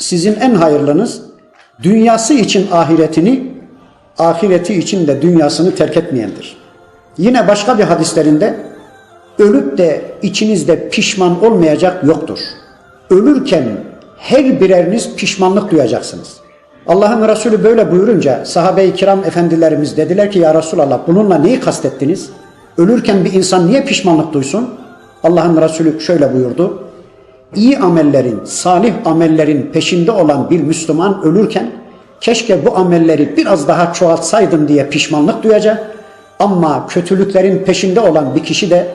Sizin en hayırlınız dünyası için ahiretini, ahireti için de dünyasını terk etmeyendir. Yine başka bir hadislerinde ölüp de içinizde pişman olmayacak yoktur. Ölürken her bireriniz pişmanlık duyacaksınız. Allah'ın Resulü böyle buyurunca sahabe-i kiram efendilerimiz dediler ki ya Resulallah bununla neyi kastettiniz? Ölürken bir insan niye pişmanlık duysun? Allah'ın Resulü şöyle buyurdu. İyi amellerin, salih amellerin peşinde olan bir Müslüman ölürken keşke bu amelleri biraz daha çoğaltsaydım diye pişmanlık duyacak. Ama kötülüklerin peşinde olan bir kişi de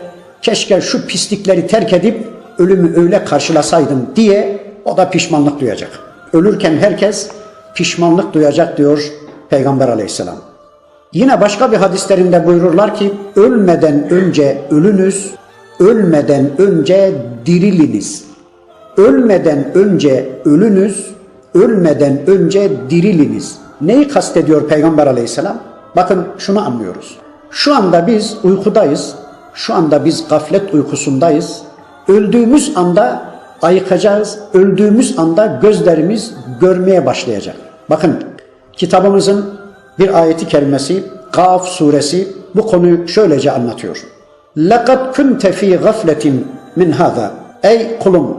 keşke şu pislikleri terk edip ölümü öyle karşılasaydım diye o da pişmanlık duyacak. Ölürken herkes pişmanlık duyacak diyor Peygamber aleyhisselam. Yine başka bir hadislerinde buyururlar ki ölmeden önce ölünüz, ölmeden önce diriliniz Ölmeden önce ölünüz, ölmeden önce diriliniz. Neyi kastediyor Peygamber aleyhisselam? Bakın şunu anlıyoruz. Şu anda biz uykudayız. Şu anda biz gaflet uykusundayız. Öldüğümüz anda ayıkacağız. Öldüğümüz anda gözlerimiz görmeye başlayacak. Bakın kitabımızın bir ayeti kerimesi Kaf suresi bu konuyu şöylece anlatıyor. لَقَدْ كُنْتَ ف۪ي غَفْلَةٍ مِنْ هَذَا Ey kulum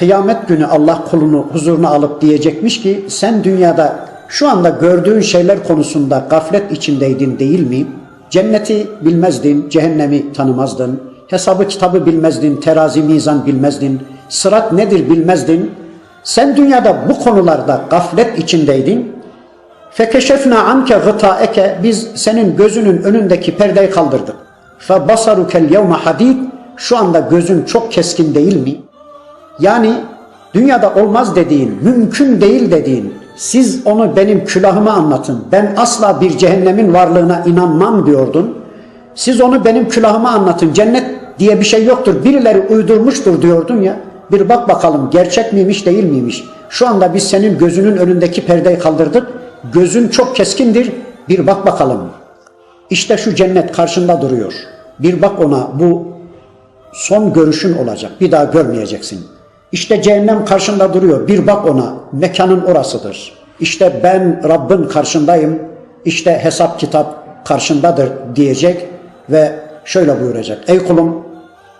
kıyamet günü Allah kulunu huzuruna alıp diyecekmiş ki sen dünyada şu anda gördüğün şeyler konusunda gaflet içindeydin değil mi? Cenneti bilmezdin, cehennemi tanımazdın, hesabı kitabı bilmezdin, terazi mizan bilmezdin, sırat nedir bilmezdin. Sen dünyada bu konularda gaflet içindeydin. Fekeşefna anke gıtaeke biz senin gözünün önündeki perdeyi kaldırdık. Fe basarukel yevme hadid şu anda gözün çok keskin değil mi? Yani dünyada olmaz dediğin, mümkün değil dediğin, siz onu benim külahıma anlatın. Ben asla bir cehennemin varlığına inanmam diyordun. Siz onu benim külahıma anlatın. Cennet diye bir şey yoktur. Birileri uydurmuştur diyordun ya. Bir bak bakalım gerçek miymiş değil miymiş? Şu anda biz senin gözünün önündeki perdeyi kaldırdık. Gözün çok keskindir. Bir bak bakalım. İşte şu cennet karşında duruyor. Bir bak ona bu son görüşün olacak. Bir daha görmeyeceksin. İşte cehennem karşında duruyor. Bir bak ona. Mekanın orasıdır. İşte ben Rabbin karşındayım. İşte hesap kitap karşındadır diyecek ve şöyle buyuracak. Ey kulum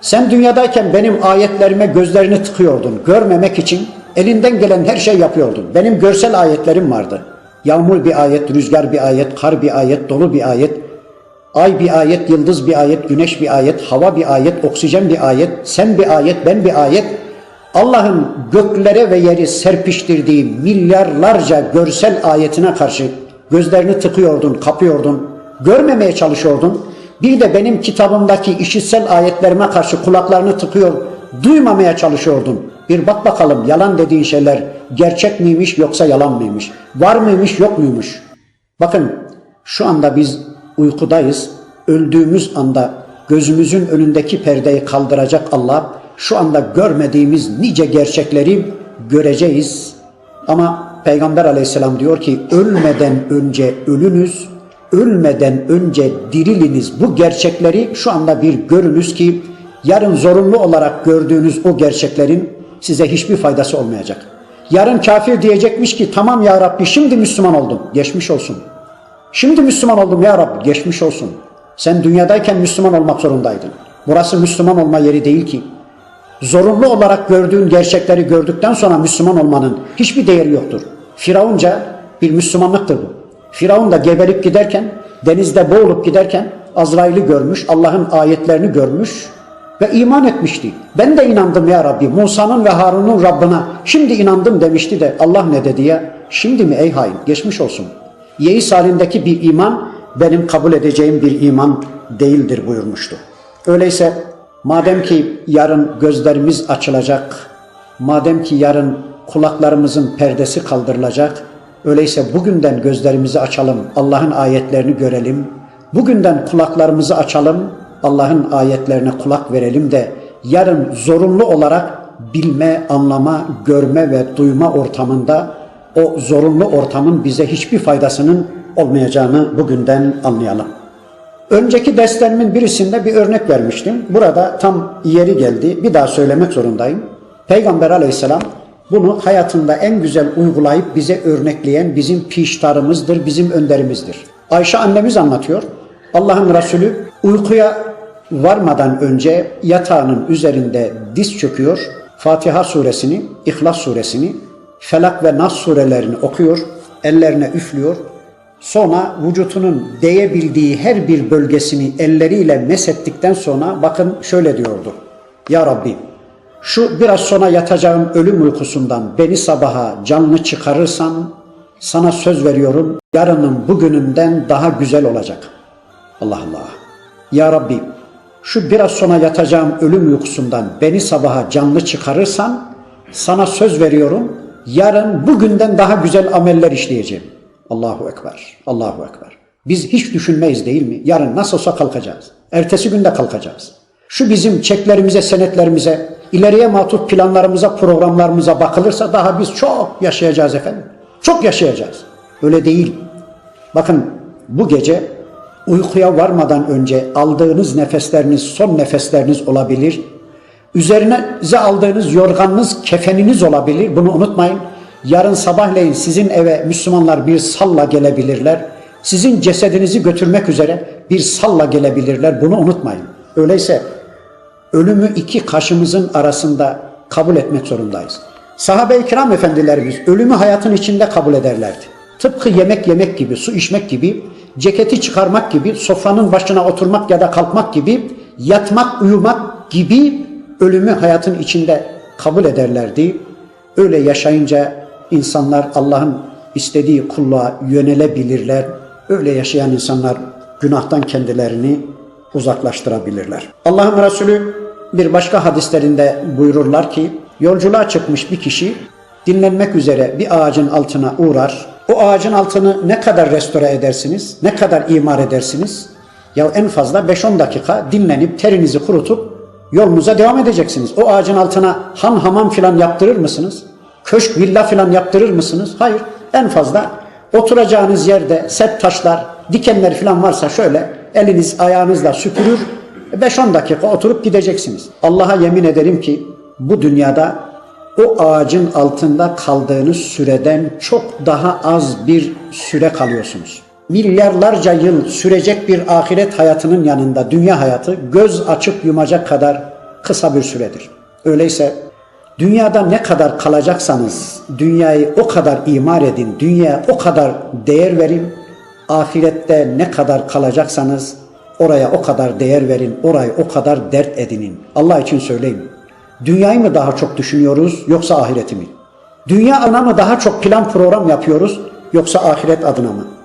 sen dünyadayken benim ayetlerime gözlerini tıkıyordun. Görmemek için elinden gelen her şey yapıyordun. Benim görsel ayetlerim vardı. Yağmur bir ayet, rüzgar bir ayet, kar bir ayet, dolu bir ayet, ay bir ayet, yıldız bir ayet, güneş bir ayet, hava bir ayet, oksijen bir ayet, sen bir ayet, ben bir ayet. Allah'ın göklere ve yeri serpiştirdiği milyarlarca görsel ayetine karşı gözlerini tıkıyordun, kapıyordun, görmemeye çalışıyordun. Bir de benim kitabımdaki işitsel ayetlerime karşı kulaklarını tıkıyor, duymamaya çalışıyordun. Bir bak bakalım yalan dediğin şeyler gerçek miymiş yoksa yalan mıymış? Var mıymış yok muymuş? Bakın şu anda biz uykudayız. Öldüğümüz anda gözümüzün önündeki perdeyi kaldıracak Allah şu anda görmediğimiz nice gerçekleri göreceğiz. Ama Peygamber aleyhisselam diyor ki ölmeden önce ölünüz, ölmeden önce diriliniz. Bu gerçekleri şu anda bir görünüz ki yarın zorunlu olarak gördüğünüz o gerçeklerin size hiçbir faydası olmayacak. Yarın kafir diyecekmiş ki tamam ya Rabbi şimdi Müslüman oldum. Geçmiş olsun. Şimdi Müslüman oldum ya Rabbi. Geçmiş olsun. Sen dünyadayken Müslüman olmak zorundaydın. Burası Müslüman olma yeri değil ki. Zorunlu olarak gördüğün gerçekleri gördükten sonra Müslüman olmanın hiçbir değeri yoktur. Firavunca bir Müslümanlıktır bu. Firavun da geberip giderken, denizde boğulup giderken Azrail'i görmüş, Allah'ın ayetlerini görmüş ve iman etmişti. Ben de inandım ya Rabbi, Musa'nın ve Harun'un Rabbine şimdi inandım demişti de Allah ne dedi ya? Şimdi mi ey hain? Geçmiş olsun. Yeis halindeki bir iman benim kabul edeceğim bir iman değildir buyurmuştu. Öyleyse madem ki yarın gözlerimiz açılacak, madem ki yarın kulaklarımızın perdesi kaldırılacak, öyleyse bugünden gözlerimizi açalım, Allah'ın ayetlerini görelim. Bugünden kulaklarımızı açalım, Allah'ın ayetlerine kulak verelim de yarın zorunlu olarak bilme, anlama, görme ve duyma ortamında o zorunlu ortamın bize hiçbir faydasının olmayacağını bugünden anlayalım. Önceki derslerimin birisinde bir örnek vermiştim. Burada tam yeri geldi. Bir daha söylemek zorundayım. Peygamber aleyhisselam Bunu hayatında en güzel uygulayıp bize örnekleyen bizim piştarımızdır, bizim önderimizdir. Ayşe annemiz anlatıyor. Allah'ın Resulü uykuya varmadan önce yatağının üzerinde diz çöküyor. Fatiha suresini, İhlas suresini, Felak ve Nas surelerini okuyor, ellerine üflüyor. Sonra vücutunun değebildiği her bir bölgesini elleriyle mesettikten sonra bakın şöyle diyordu. Ya Rabbi şu biraz sonra yatacağım ölüm uykusundan beni sabaha canlı çıkarırsan sana söz veriyorum yarının bugününden daha güzel olacak. Allah Allah. Ya Rabbi şu biraz sonra yatacağım ölüm uykusundan beni sabaha canlı çıkarırsan sana söz veriyorum yarın bugünden daha güzel ameller işleyeceğim. Allahu Ekber, Allahu Ekber. Biz hiç düşünmeyiz değil mi? Yarın nasıl olsa kalkacağız. Ertesi günde kalkacağız. Şu bizim çeklerimize, senetlerimize, ileriye matut planlarımıza, programlarımıza bakılırsa daha biz çok yaşayacağız efendim. Çok yaşayacağız. Öyle değil. Bakın bu gece uykuya varmadan önce aldığınız nefesleriniz son nefesleriniz olabilir. Üzerinize aldığınız yorganınız, kefeniniz olabilir. Bunu unutmayın. Yarın sabahleyin sizin eve Müslümanlar bir salla gelebilirler. Sizin cesedinizi götürmek üzere bir salla gelebilirler. Bunu unutmayın. Öyleyse ölümü iki kaşımızın arasında kabul etmek zorundayız. Sahabe-i kiram efendilerimiz ölümü hayatın içinde kabul ederlerdi. Tıpkı yemek yemek gibi, su içmek gibi, ceketi çıkarmak gibi, sofranın başına oturmak ya da kalkmak gibi, yatmak, uyumak gibi ölümü hayatın içinde kabul ederlerdi. Öyle yaşayınca insanlar Allah'ın istediği kulluğa yönelebilirler. Öyle yaşayan insanlar günahtan kendilerini uzaklaştırabilirler. Allah'ın Resulü bir başka hadislerinde buyururlar ki yolculuğa çıkmış bir kişi dinlenmek üzere bir ağacın altına uğrar. O ağacın altını ne kadar restore edersiniz? Ne kadar imar edersiniz? Ya en fazla 5-10 dakika dinlenip terinizi kurutup yolunuza devam edeceksiniz. O ağacın altına han hamam filan yaptırır mısınız? Köşk villa filan yaptırır mısınız? Hayır. En fazla oturacağınız yerde set taşlar, dikenler filan varsa şöyle eliniz ayağınızla süpürür 5-10 dakika oturup gideceksiniz. Allah'a yemin ederim ki bu dünyada o ağacın altında kaldığınız süreden çok daha az bir süre kalıyorsunuz. Milyarlarca yıl sürecek bir ahiret hayatının yanında dünya hayatı göz açıp yumacak kadar kısa bir süredir. Öyleyse dünyada ne kadar kalacaksanız dünyayı o kadar imar edin, dünyaya o kadar değer verin. Ahirette ne kadar kalacaksanız oraya o kadar değer verin, orayı o kadar dert edinin. Allah için söyleyeyim. Dünyayı mı daha çok düşünüyoruz yoksa ahireti mi? Dünya adına mı daha çok plan program yapıyoruz yoksa ahiret adına mı?